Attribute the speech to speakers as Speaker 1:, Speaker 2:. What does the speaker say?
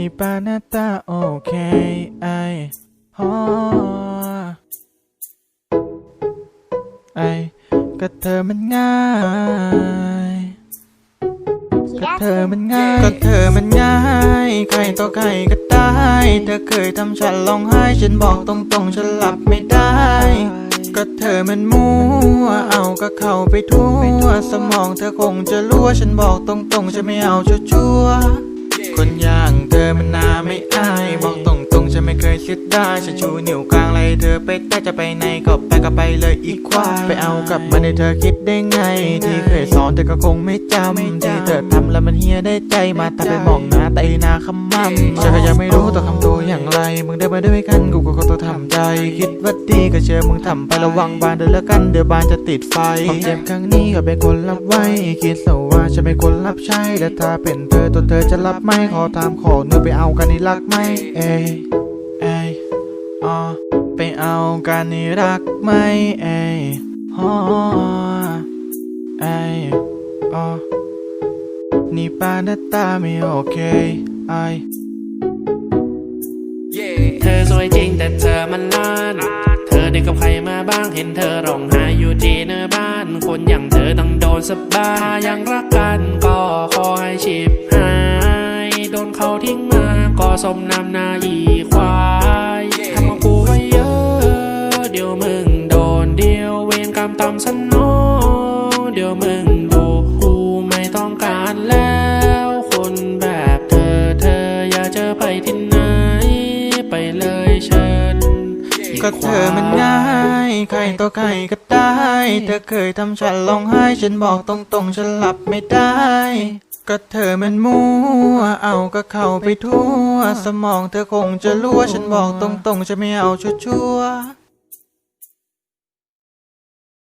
Speaker 1: นี่ปานาตาโอเคไอฮอไอก็เธอมันง่ายก็เธอมันง่าย ก็เธอมันง่าย ใครต่อใครก็ได้ เธอเคยทำฉันร้องไห้ ฉันบอกตรงๆ ฉันหลับไม่ได้ ก็เธอมันมั่ว เอาก็เข้าไปทั่ว สมองเธอคงจะรั่ว ฉันบอกตรงๆ ฉันไม่เอาชัวๆ คนอย่างเธอมันน่าไม่อายบอกตรงๆฉันไม่เคยเสียดายฉันชูนิ้วกลางไล่เธอไปแต่จะไปไหนก็ไปก็ไปเลยอีกควายไปเอากลับมาในเธอคิดได้ไง ที่เคยสอนเธอก็คงไม่จำที่เธอทำแล้วมันเฮียได้ใจมาทำไปมองหน้าแต่หน้าขมำฉันก็ยังไม่รู้ตัวคำ ไรมึงได้มาด้วยกันกูก็ต้องทำใจ คิดว่าดีก็เชื่อมึงทำไประวังบานเดินแล้วกันเดี๋ยวบานจะติดไฟความเจ็บครั้งนี้ก็เป็นคนรับไว้ คิดซะว่าฉันเป็นคนรับใช้และถ้าเป็นเธอตัวเธอจะรับไหมขอตามขอเนื้อไปเอากันนี่รักไหมเอ้ยเอ้ยอ๋อไปเอากันนี่รักไหมเอ้ยฮอเอ้ยอ๋อนี่ปานาตาไม่โอเคไอ
Speaker 2: จริงแต่เธอมันล้านเธอได้กับใครมาบ้างเห็นเธอร้องไห้อยู่ที่หน้าบ้าน คนอย่างเธอต้องโดนสบายถ้ายังรักกันก็ขอให้ชีพหาย โดนเขาทิ้งมาก็สมน้ำหน้าอีควายทำมากูไว้เยอะ เดี๋ยวมึงโดนเดียวเวรกรรมตามสนอง เลยเชิญ
Speaker 1: ก็เธอมันง่ายใครต่อใครก็ได้ เธอเคยทำฉันร้องไห้ ฉันบอกตรงๆ ฉันหลับไม่ได้ ก็เธอมันมั่ว เอาก็เข้าไปทั่ว สมองเธอคงจะรั่ว ฉันบอกตรงๆ จะไม่เอาชัวๆ